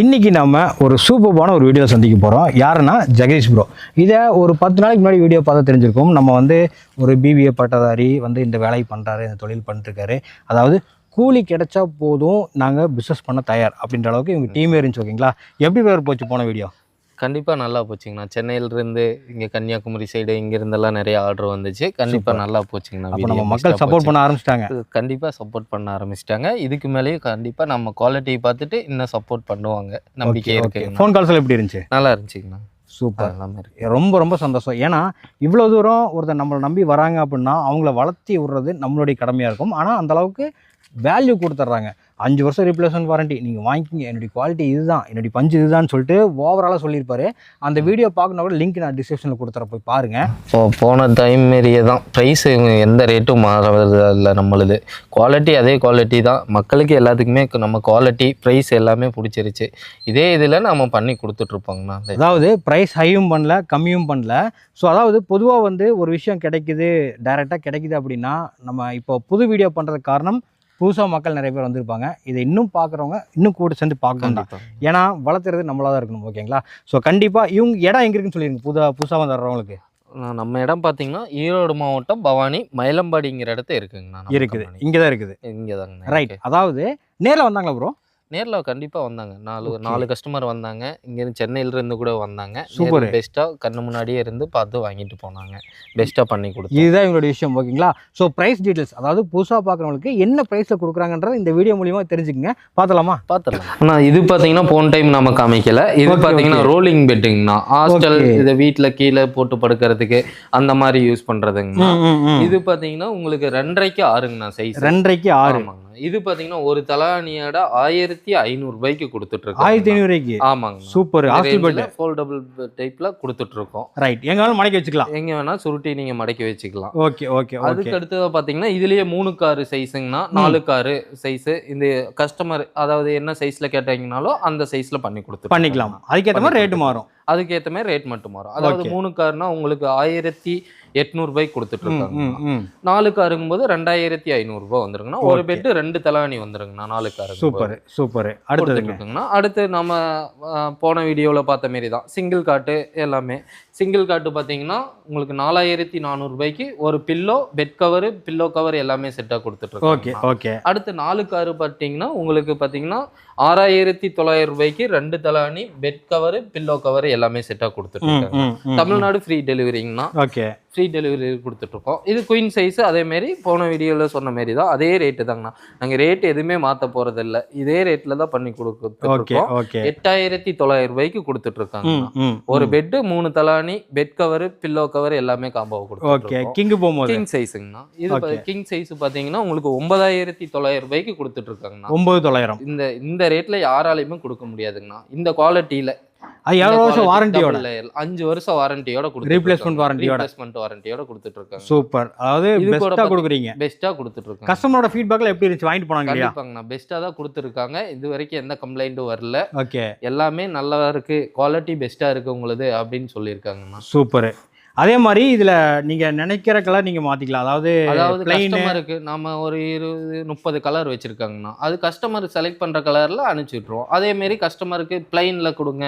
இன்றைக்கி நம்ம ஒரு சூப்பர்பான ஒரு வீடியோ சந்திக்க போகிறோம் யாருன்னா ஜெகதீஷ் ப்ரோ இதை ஒரு பத்து நாளைக்கு முன்னாடி வீடியோ பார்த்தா தெரிஞ்சிருக்கும். நம்ம வந்து ஒரு பிபிஏ பட்டதாரி வந்து இந்த வேலையை பண்ணுறாரு இந்த தொழில் பண்ணிட்டுருக்காரு. அதாவது கூலி கிடைச்சா போதும் நாங்கள் பிஸ்னஸ் பண்ண தயார் அப்படின்ற அளவுக்கு இவங்க டீமே இருந்துச்சு ஓகேங்களா எப்படி பேர் போச்சு போன வீடியோ கண்டிப்பாக நல்லா போச்சுங்கண்ணா. சென்னையிலிருந்து இங்கே கன்னியாகுமரி சைடு இங்கிருந்தெல்லாம் நிறைய ஆர்டர் வந்துச்சு. கண்டிப்பாக நல்லா போச்சுங்கண்ணா. அப்போ நம்ம மக்கள் சப்போர்ட் பண்ண ஆரம்பிச்சிட்டாங்க. கண்டிப்பாக சப்போர்ட் பண்ண ஆரம்பிச்சிட்டாங்க. இதுக்கு மேலேயும் கண்டிப்பாக நம்ம குவாலிட்டி பார்த்துட்டு இன்னும் சப்போர்ட் பண்ணுவாங்க. நம்பிக்கை இருக்குங்கண்ணா ஃபோன் கால்ஸ் எப்படி இருந்துச்சு? நல்லா இருந்துச்சுங்கண்ணா. சூப்பர். எல்லாமே இருக்கு ரொம்ப ரொம்ப சந்தோஷம். ஏன்னா இவ்வளோ தூரம் ஒருத்தர் நம்மளை நம்பி வராங்க அப்படின்னா அவங்கள வளர்த்தி விடுறது நம்மளுடைய கடமையாக இருக்கும். ஆனால் அந்த அளவுக்கு வேல்யூ கொடுத்துட்றாங்க. அஞ்சு வருஷம் ரீப்ளேஸ்மெண்ட் வாரண்டி நீங்கள் வாங்கிக்கிங்க. என்னுடைய குவாலிட்டி இதுதான். என்னுடைய பஞ்சு இதுதான் சொல்லிட்டு ஓவராலாக சொல்லியிருப்பாரு. அந்த வீடியோ பார்க்கணும் கூட லிங்க் நான் டிஸ்கிரிப்ஷனில் கொடுத்துற போய் பாருங்கள் இப்போ போன டைம் மாரியே தான். ப்ரைஸ் எந்த ரேட்டும் மாறது இல்லை நம்மளுது. குவாலிட்டி அதே குவாலிட்டி தான். மக்களுக்கு எல்லாத்துக்குமே நம்ம குவாலிட்டி ப்ரைஸ் எல்லாமே பிடிச்சிருச்சு. இதே இதில் நம்ம பண்ணி கொடுத்துட்ருப்போங்கண்ணா அதாவது ப்ரைஸ் ஹையும் பண்ணல கம்மியும் பண்ணல. ஸோ அதாவது பொதுவாக வந்து ஒரு விஷயம் கிடைக்குது டைரெக்டாக கிடைக்குது அப்படின்னா நம்ம இப்போ புது வீடியோ பண்ணுறதுக்கு காரணம் புதுசாக மக்கள் நிறைய பேர் வந்திருப்பாங்க. இதை இன்னும் பார்க்குறவங்க இன்னும் கூட சேர்ந்து பார்க்கணும் ஏன்னா வளர்த்துறது நம்மளாக தான் இருக்கணும் ஓகேங்களா ஸோ கண்டிப்பாக இவங்க இடம் எங்கே இருக்குன்னு புதுசா புதுசாக வந்து வர்றவங்களுக்கு நான் நம்ம இடம் பார்த்தீங்கன்னா ஈரோடு மாவட்டம் பவானி மயிலம்பாடிங்கிற இடத்து இருக்குங்கண்ணா இருக்குது. இங்கே தான் இருக்குது. இங்கே தாங்கண்ணா ரைட் அதாவது நேரில் வந்தாங்களா ப்ரோ நேரில் கண்டிப்பாக வந்தாங்க. நாலு. நாலு கஸ்டமர் வந்தாங்க. இங்கேருந்து சென்னையிலேருந்து கூட வந்தாங்க. Super. பெஸ்ட்டாக கண்ணு முன்னாடியே இருந்து பார்த்து வாங்கிட்டு போனாங்க. பெஸ்ட்டாக பண்ணி கொடுத்தோம் இதுதான் இவங்களுடைய விஷயம் ஓகேங்களா? ஸோ ப்ரைஸ் டீட்டெயில்ஸ் அதாவது புதுசாக பார்க்குறவங்களுக்கு என்ன ப்ரைஸில் கொடுக்குறாங்கன்றத இந்த வீடியோ மூலியமாக தெரிஞ்சுக்கங்க. பார்த்தலாமா பார்த்துடலாம். ஆனால் இது பார்த்தீங்கன்னா போன டைம் நம்ம காமிக்கல. இது பார்த்தீங்கன்னா. ரோலிங் பெட்டுங்கண்ணா ஹாஸ்டல். இதை வீட்டில் கீழே போட்டு படுக்கிறதுக்கு அந்த மாதிரி யூஸ் பண்ணுறதுங்கண்ணா இது பார்த்தீங்கன்னா உங்களுக்கு ரெண்டரைக்கு ஆறுங்கண்ணா சைஸ் ரெண்டரைக்கு ஆறு. ஆமாங்கண்ணா. இது பார்த்தீங்கன்னா ஒரு தலானியோட ஆயிரத்தி ஐநூறு ரூபாய்க்கு கொடுத்துட்டு ஆயிரத்தி ஐநூறுக்கு ஆமாங்க. சூப்பர் ஹாஸ்டல் பெட் ஃபோல்டபுள் டைப்ல கொடுத்துட்டு இருக்கோம் ரைட் எங்க வேணாலும் மடக்கி வச்சுக்கலாம். எங்க வேணா சுருட்டி நீங்க மடக்கி வச்சுக்கலாம். ஓகே ஓகே அதுக்கு அடுத்தது பாத்தீங்கன்னா இதுலயே மூணு காரு சைஸுங்கன்னா நாலு காரு சைஸ் இந்த கஸ்டமர் அதாவது என்ன சைஸ்ல கேட்டீங்கனாலும் அந்த சைஸ்ல பண்ணி கொடுத்து பண்ணிக்கலாம். அதுக்கேற்ற மாதிரி ரேட்டு மாறும். அதுக்கேற்ற மாதிரி ரேட் மட்டும் மாறும். அதாவது. மூணு காருனா உங்களுக்கு ஆயிரத்தி எட்நூறு ரூபாய்க்கு கொடுத்துட்டு ம், இருக்காங்க ம், ம். நாலு காருங்கும் போது ரெண்டாயிரத்தி ஐநூறு ரூபாய் வந்துருங்கண்ணா ஒரு. பெட்டு ரெண்டு தலாணி வந்துருங்கண்ணா நாலு காரு சூப்பர் சூப்பர். அடுத்ததுங்க. கொடுத்துருக்குங்கண்ணா அடுத்து நம்ம போன வீடியோவில் பார்த்த மாரி தான் சிங்கிள் காட்டு எல்லாமே. சிங்கிள் காட்டு பார்த்தீங்கன்னா உங்களுக்கு நாலாயிரத்தி நானூறுபாய்க்கு ஒரு pillow bed cover pillow cover எல்லாமே செட்டாக ஓகே கொடுத்துட்ருக்கோம் ஓகே அடுத்து நாலு காரு பார்த்தீங்கன்னா உங்களுக்கு பார்த்தீங்கன்னா ஆறாயிரத்தி தொள்ளாயிரம் ரூபாய்க்கு ரெண்டு தலாணி பெட் கவர் பில்லோ கவர் எல்லாமே செட்டாக கொடுத்துட்ருக்காங்க. தமிழ்நாடு ஃப்ரீ டெலிவரிங்கண்ணா ஓகே. ஃப்ரீ டெலிவரி கொடுத்துட்ருக்கோம். இது குயின் சைஸ் அதே மாரி போன வீடியோவில் சொன்ன மாரி தான் அதே ரேட்டு தாங்கண்ணா. நாங்கள் ரேட் எதுவுமே மாற்ற போகிறதில்ல இதே ரேட்டில் தான் பண்ணி ஓகே ஓகே. எட்டாயிரத்தி தொள்ளாயிரம் ரூபாய்க்கு ம் ஒரு பெட்டு மூணு தலாணி பெட் கவர் பில்லோ கவர் எல்லாமே காம்போ ஓகே கொடுத்துருக்கோம் கிங்கு போகும்போது. கிங் சைஸுங்கண்ணா இது. கிங் சைஸ் பாத்தீங்கன்னா உங்களுக்கு ஒன்பதாயிரத்தி தொள்ளாயிரம் ரூபாய்க்கு கொடுத்துட்டு இருக்காங்கண்ணா. ஒன்பது தொள்ளாயிரம். இந்த இந்த ரேட்ல யாராலையுமே கொடுக்க முடியாதுங்கண்ணா. இந்த குவாலிட்டியில அது எவ்வளோ வருஷம் வாரண்டியோட அஞ்சு வருஷம் வாரண்டியோட Replacement warranty-யோட. ரீப்ளேஸ்மெண்ட் வாரண்டியோட கொடுத்துட்டு இருக்காங்க. சூப்பர். அதாவது பெஸ்ட்டாக கொடுக்குறீங்க. பெஸ்ட்டா கொடுத்துட்டு இருக்காங்க. கஸ்டமரோட ஃபீட்பேக்கில் எப்படி இருந்துச்சு? வாங்கிட்டு போனாங்க கண்டிப்பாங்கண்ணா. பெஸ்ட்டாக தான் கொடுத்துருக்காங்க. இது வரைக்கும் எந்த கம்ப்ளைண்ட்டும் வரல. ஓகே எல்லாமே நல்லா இருக்கு. குவாலிட்டி பெஸ்ட்டா இருக்கு உங்களுது அப்படின்னு சொல்லியிருக்காங்கண்ணா. சூப்பர். அதே மாதிரி இதுல நீங்க நினைக்கிற கலர் நீங்க மாத்திக்கலாம். அதாவது அதாவது கஸ்டமருக்கு நம்ம ஒரு இருபது முப்பது கலர் வச்சிருக்காங்கண்ணா அது கஸ்டமர் செலக்ட் பண்ற கலர்ல அனுப்பிச்சி விட்ருவோம் அதே மாரி கஸ்டமருக்கு பிளைன்ல கொடுங்க.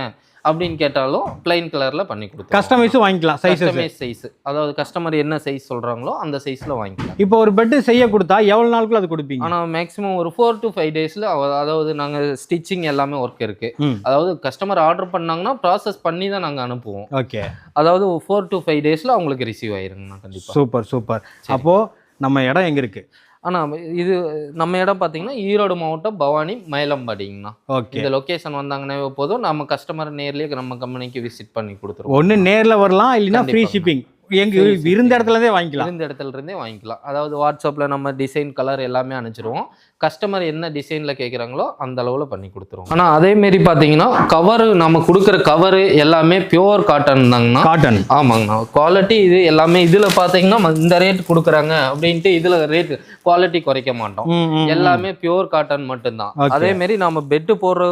அப்படின்னு கேட்டாலும் பிளைன் கலர்ல பண்ணி கொடுத்துருவோம் கஸ்டமைஸும் வாங்கிக்கலாம் சைஸஸ் கஸ்டமைஸ் சைஸ் அதாவது கஸ்டமர் என்ன சைஸ் சொல்றாங்களோ அந்த சைஸ்ல வாங்கிக்கலாம். இப்போ ஒரு பெட் செய்ய கொடுத்தா எவ்வளவு நாளுக்குள்ள அது கொடுப்பீங்க? ஆனா மேக்ஸிமம் ஒரு ஃபோர் டு ஃபைவ் டேஸ்ல அதாவது நாங்க ஸ்டிச்சிங் எல்லாமே ஒர்க் இருக்கு. ம். அதாவது கஸ்டமர் ஆர்டர் பண்ணாங்கன்னா ப்ராசஸ் பண்ணி தான் நாங்க அனுப்புவோம். ஓகே. அதாவது ஃபோர் டு ஃபைவ் டேஸ்ல அவங்களுக்கு ரிசீவ் ஆயிருங்கண்ணா கண்டிப்பா. Super super. அப்போ நம்ம இடம் எங்க இருக்கு? ஆனா இது நம்ம இடம் பாத்தீங்கன்னா ஈரோடு மாவட்டம் பவானி மயிலம்பாடிங்கண்ணா. ஓகே. இந்த லொகேஷன் வந்தாங்கன்னா போதும். நம்ம கஸ்டமர் நேர்லயே நம்ம கம்பெனிக்கு விசிட் பண்ணி கொடுத்துருவோம். ஒண்ணு நேர்ல வரலாம் இல்லைன்னா ஃப்ரீ. ஷிப்பிங் எங்க. இருந்த இடத்துல இருந்தே வாங்கிக்கலாம். இருந்த இடத்துல இருந்தே வாங்கிக்கலாம். அதாவது வாட்ஸ்அப்ல நம்ம டிசைன் கலர் எல்லாமே அனுப்பிச்சிருவோம். கஸ்டமர் என்ன டிசைன்ல கேக்குறாங்களோ அந்த அளவுல பண்ணி கொடுத்துருவோம். ஆனா அதே மாரி பாத்தீங்கன்னா கவர் நம்ம கொடுக்குற கவர் எல்லாமே பியோர் காட்டன் தாங்கண்ணா. காட்டன் ஆமாங்கண்ணா. குவாலிட்டி இது எல்லாமே இதுல பாத்தீங்கன்னா இந்த ரேட் கொடுக்குறாங்க அப்படின்ட்டு இதுல ரேட் குவாலிட்டி குறைக்க மாட்டோம். எல்லாமே பியோர் காட்டன் மட்டும்தான். அதே மாதிரி நம்ம பெட்டு போடுற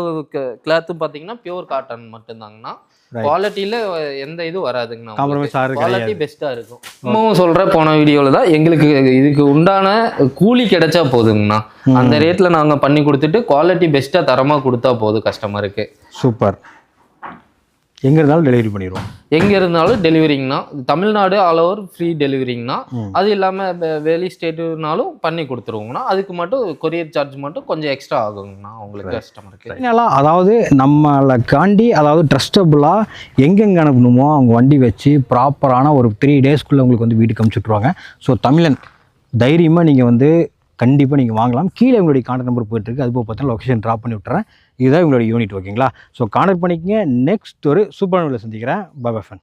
கிளாத்தும் பாத்தீங்கன்னா பியோர் காட்டன் மட்டும்தாங்கண்ணா. குவாலிட்டியில எந்த இதுவும் வராதுங்கண்ணா காம்ப்ரமைஸ் குவாலிட்டி பெஸ்ட்டாக இருக்கும். இன்னமும் சொல்கிற போன வீடியோவில் தான் எங்களுக்கு இதுக்கு உண்டான கூலி கிடைச்சா போதுங்கண்ணா. அந்த ரேட்டில் நாங்கள் பண்ணி கொடுத்துட்டு குவாலிட்டி பெஸ்ட்டாக தரமாக கொடுத்தா போதும் கஸ்டமருக்கு சூப்பர் எங்கே இருந்தாலும் டெலிவரி பண்ணிடுவோம் எங்கே இருந்தாலும் டெலிவரிங்கண்ணா தமிழ்நாடு ஆல் ஓவர் ஃப்ரீ டெலிவரிங்கண்ணா அது இல்லாமல் வெளி ஸ்டேட்டுனாலும் பண்ணி கொடுத்துருவோங்கண்ணா. அதுக்கு மட்டும் கொரியர் சார்ஜ் மட்டும் கொஞ்சம் எக்ஸ்ட்ரா ஆகுங்கண்ணா உங்களுக்கு கஸ்டமருக்கு ஃபைனலாக அதாவது நம்மளை காண்டி அதாவது ட்ரஸ்டபுளாக எங்கெங்கே அனுப்பணுமோ அவங்க வண்டி வச்சு ப்ராப்பரான ஒரு த்ரீ டேஸ்க்குள்ளே உங்களுக்கு வந்து வீட்டுக்கு அமுச்சுட்ருவாங்க ஸோ தமிழன் தைரியமாக நீங்கள் வந்து கண்டிப்பாக நீங்கள் வாங்கலாம். கீழே உங்களுடைய கான்டாக்ட் நம்பர் போயிட்டுருக்கு. அது போக பார்த்தீங்கன்னா லொக்கேஷன் ட்ராப் பண்ணி விட்டுறேன். இதுதான் உங்களுடைய யூனிட் ஓகேங்களா ஸோ கான்டாக்ட் பண்ணிக்கங்க. நெக்ஸ்ட் ஒரு சூப்பர் சந்திக்கிறேன். பபஃபன்